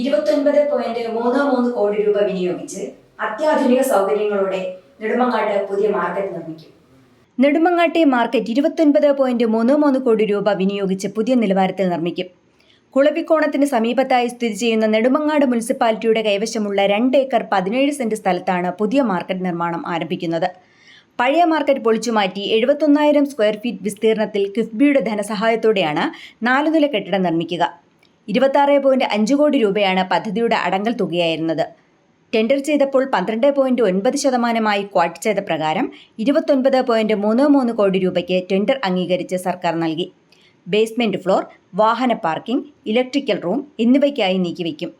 ഇരുപത്തൊൻപത് പോയിന്റ് മൂന്ന് മൂന്ന് കോടി രൂപ വിനിയോഗിച്ച് അത്യാധുനിക സൗകര്യങ്ങളോടെ നെടുമങ്ങാട്ട് പുതിയ മാർക്കറ്റ് നിർമ്മിക്കും. നെടുമങ്ങാട്ടെ മാർക്കറ്റ് ഇരുപത്തൊൻപത് പോയിന്റ് മൂന്ന് മൂന്ന് കോടി രൂപ വിനിയോഗിച്ച് പുതിയ നിലവാരത്തിൽ നിർമ്മിക്കും. കുളവിക്കോണത്തിന് സമീപത്തായി സ്ഥിതി ചെയ്യുന്ന നെടുമങ്ങാട് മുനിസിപ്പാലിറ്റിയുടെ കൈവശമുള്ള രണ്ട് ഏക്കർ പതിനേഴ് സെന്റ് സ്ഥലത്താണ് പുതിയ മാർക്കറ്റ് നിർമ്മാണം ആരംഭിക്കുന്നത്. പഴയ മാർക്കറ്റ് പൊളിച്ചുമാറ്റി എഴുപത്തൊന്നായിരം സ്ക്വയർ ഫീറ്റ് വിസ്തീർണത്തിൽ കിഫ്ബിയുടെ ധനസഹായത്തോടെയാണ് നാലുനില കെട്ടിടം നിർമ്മിക്കുക. ഇരുപത്താറ് പോയിന്റ് അഞ്ച് കോടി രൂപയാണ് പദ്ധതിയുടെ അടങ്കൽ തുകയായിരുന്നത്. ടെൻഡർ ചെയ്തപ്പോൾ പന്ത്രണ്ട് പോയിന്റ് ഒൻപത് ശതമാനമായി ക്വാട്ട് ചെയ്ത പ്രകാരം ഇരുപത്തൊൻപത് പോയിന്റ് മൂന്ന് മൂന്ന് കോടി രൂപയ്ക്ക് ടെൻഡർ അംഗീകരിച്ച് സർക്കാർ നൽകി. ബേസ്മെന്റ് ഫ്ലോർ വാഹന പാർക്കിംഗ് ഇലക്ട്രിക്കൽ റൂം എന്നിവയ്ക്കായി നീക്കിവെക്കും.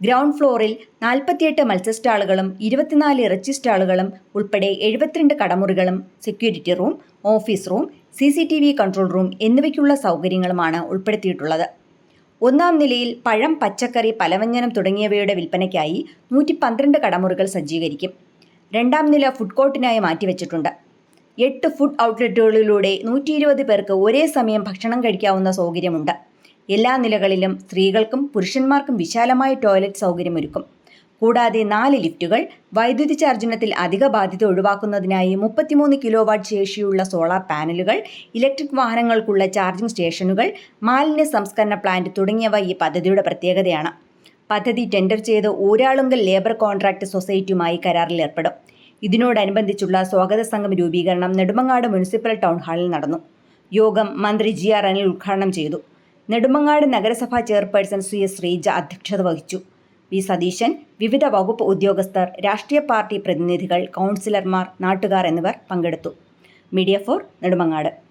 ഗ്രൗണ്ട് ഫ്ലോറിൽ നാൽപ്പത്തിയെട്ട് മത്സ്യസ്റ്റാളുകളും ഇരുപത്തിനാല് ഇറച്ചി സ്റ്റാളുകളും ഉൾപ്പെടെ എഴുപത്തിരണ്ട് കടമുറികളും security room office room C control room എന്നിവയ്ക്കുള്ള സൗകര്യങ്ങളുമാണ് ഉൾപ്പെടുത്തിയിട്ടുള്ളത്. ഒന്നാം നിലയിൽ പഴം പച്ചക്കറി പലവ്യഞ്ജനം തുടങ്ങിയവയുടെ വിൽപ്പനയ്ക്കായി നൂറ്റി പന്ത്രണ്ട് കടമുറികൾ സജ്ജീകരിക്കും. രണ്ടാം നില ഫുഡ് കോർട്ടിനായി മാറ്റിവെച്ചിട്ടുണ്ട്. എട്ട് ഫുഡ് ഔട്ട്ലെറ്റുകളിലൂടെ നൂറ്റി ഇരുപത് പേർക്ക് ഒരേ സമയം ഭക്ഷണം കഴിക്കാവുന്ന സൗകര്യമുണ്ട്. എല്ലാ നിലകളിലും സ്ത്രീകൾക്കും പുരുഷന്മാർക്കും വിശാലമായ ടോയ്ലറ്റ് സൗകര്യമൊരുക്കും. കൂടാതെ നാല് ലിഫ്റ്റുകൾ വൈദ്യുതി ചാർജിനത്തിൽ അധിക ബാധ്യത ഒഴിവാക്കുന്നതിനായി മുപ്പത്തിമൂന്ന് കിലോ വാട്ട് ശേഷിയുള്ള സോളാർ പാനലുകൾ ഇലക്ട്രിക് വാഹനങ്ങൾക്കുള്ള ചാർജിംഗ് സ്റ്റേഷനുകൾ മാലിന്യ സംസ്കരണ പ്ലാന്റ് തുടങ്ങിയവ ഈ പദ്ധതിയുടെ പ്രത്യേകതയാണ്. പദ്ധതി ടെൻഡർ ചെയ്ത് ഊരാളുങ്കൽ ലേബർ കോൺട്രാക്ട് സൊസൈറ്റിയുമായി കരാറിലേർപ്പെടും ഇതിനോടനുബന്ധിച്ചുള്ള സ്വാഗത സംഘം രൂപീകരണം നെടുമങ്ങാട് മുനിസിപ്പൽ ടൗൺ ഹാളിൽ നടന്നു. യോഗം മന്ത്രി ജി ആർ അനിൽ ഉദ്ഘാടനം ചെയ്തു. നെടുമങ്ങാട് നഗരസഭാ ചെയർപേഴ്സൺ സി എസ് ശ്രീജ അധ്യക്ഷത വഹിച്ചു. വി സതീശൻ വിവിധ വകുപ്പ് ഉദ്യോഗസ്ഥർ രാഷ്ട്രീയ പാർട്ടി പ്രതിനിധികൾ കൗൺസിലർമാർ നാട്ടുകാർ എന്നിവർ പങ്കെടുത്തു. Media for Nedumangad.